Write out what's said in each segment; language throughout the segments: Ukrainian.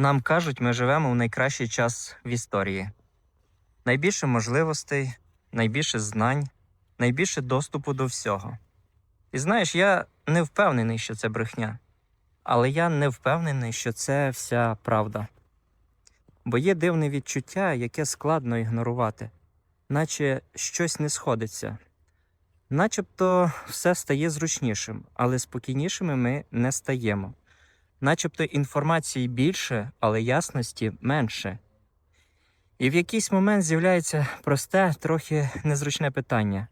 Нам кажуть, ми живемо в найкращий час в історії. Найбільше можливостей, найбільше знань, найбільше доступу до всього. І знаєш, я не впевнений, що це брехня, але я не впевнений, що це вся правда. Бо є дивне відчуття, яке складно ігнорувати, наче щось не сходиться. Начебто все стає зручнішим, але спокійнішими ми не стаємо. Начебто інформації більше, але ясності менше. І в якийсь момент з'являється просте, трохи незручне питання: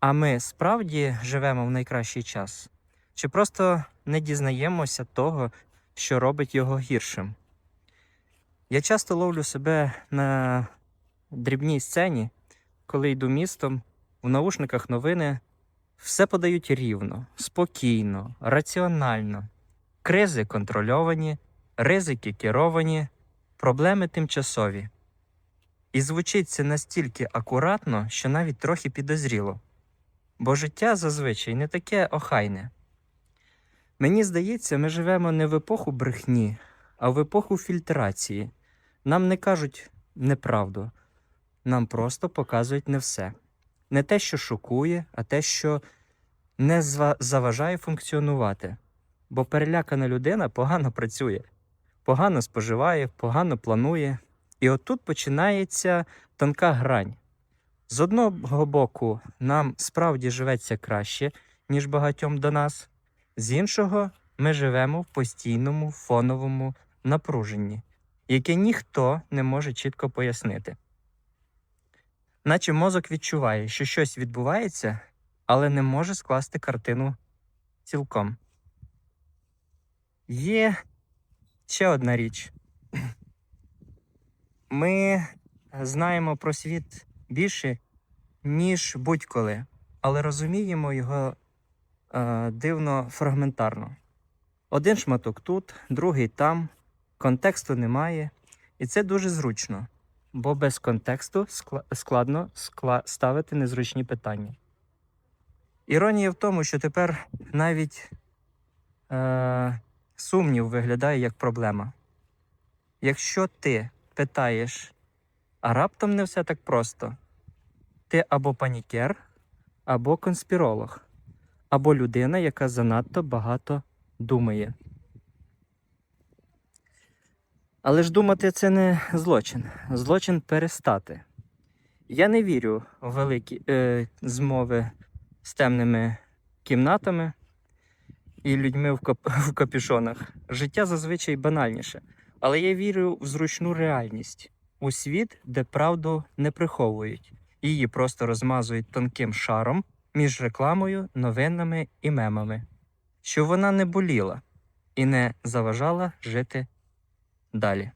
а ми справді живемо в найкращий час? Чи просто не дізнаємося того, що робить його гіршим? Я часто ловлю себе на дрібній сцені, коли йду містом, в наушниках новини все подають рівно, спокійно, раціонально. Кризи контрольовані, ризики керовані, проблеми тимчасові. І звучить це настільки акуратно, що навіть трохи підозріло. Бо життя зазвичай не таке охайне. Мені здається, ми живемо не в епоху брехні, а в епоху фільтрації. Нам не кажуть неправду, нам просто показують не все. Не те, що шокує, а те, що не заважає функціонувати. Бо перелякана людина погано працює, погано споживає, погано планує. І отут починається тонка грань. З одного боку, нам справді живеться краще, ніж багатьом до нас, з іншого, ми живемо в постійному фоновому напруженні, яке ніхто не може чітко пояснити. Наче мозок відчуває, що щось відбувається, але не може скласти картину цілком. Є ще одна річ. Ми знаємо про світ більше, ніж будь-коли, але розуміємо його е, дивно фрагментарно. Один шматок тут, другий там, контексту немає, і це дуже зручно, бо без контексту скла- складно скла- ставити незручні питання. Іронія в тому, що тепер навіть е, сумнів виглядає як проблема. Якщо ти питаєш, а раптом не все так просто, ти або панікер, або конспіролог, або людина, яка занадто багато думає. Але ж думати це не злочин. Злочин перестати. Я не вірю в великі е, змови з темними кімнатами і людьми в, кап- в капюшонах. Життя зазвичай банальніше. Але я вірю в зручну реальність, у світ, де правду не приховують, її просто розмазують тонким шаром між рекламою, новинами і мемами, щоб вона не боліла і не заважала жити далі.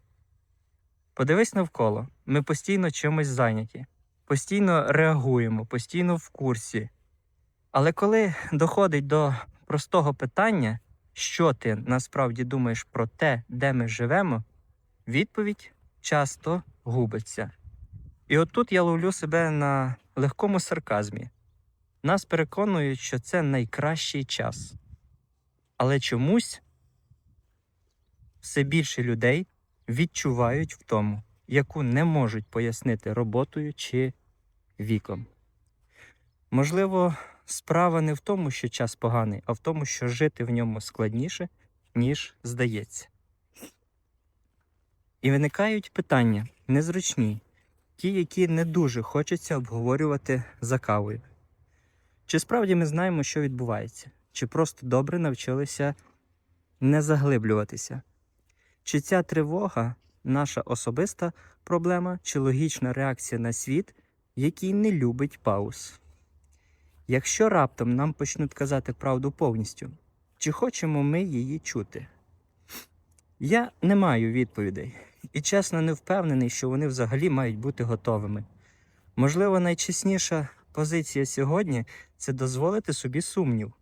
Подивись навколо, ми постійно чимось зайняті, постійно реагуємо, постійно в курсі. Але коли доходить до простого питання, що ти насправді думаєш про те, де ми живемо, відповідь часто губиться. І отут я ловлю себе на легкому сарказмі. Нас переконують, що це найкращий час. Але чомусь все більше людей відчувають в тому, яку не можуть пояснити роботою чи віком. Можливо, справа не в тому, що час поганий, а в тому, що жити в ньому складніше, ніж здається. І виникають питання незручні, ті, які не дуже хочеться обговорювати за кавою. Чи справді ми знаємо, що відбувається, чи просто добре навчилися не заглиблюватися? Чи ця тривога наша особиста проблема, чи логічна реакція на світ, який не любить пауз? Якщо раптом нам почнуть казати правду повністю, чи хочемо ми її чути? Я не маю відповідей і чесно не впевнений, що вони взагалі мають бути готовими. Можливо, найчесніша позиція сьогодні це дозволити собі сумнів,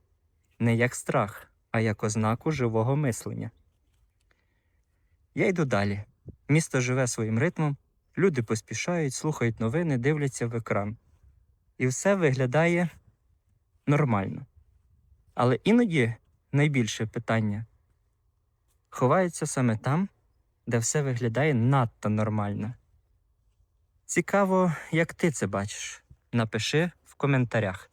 не як страх, а як ознаку живого мислення. Я йду далі. Місто живе своїм ритмом, люди поспішають, слухають новини, дивляться в екран. І все виглядає нормально. Але іноді найбільше питання ховається саме там, де все виглядає надто нормально. Цікаво, як ти це бачиш. Напиши в коментарях.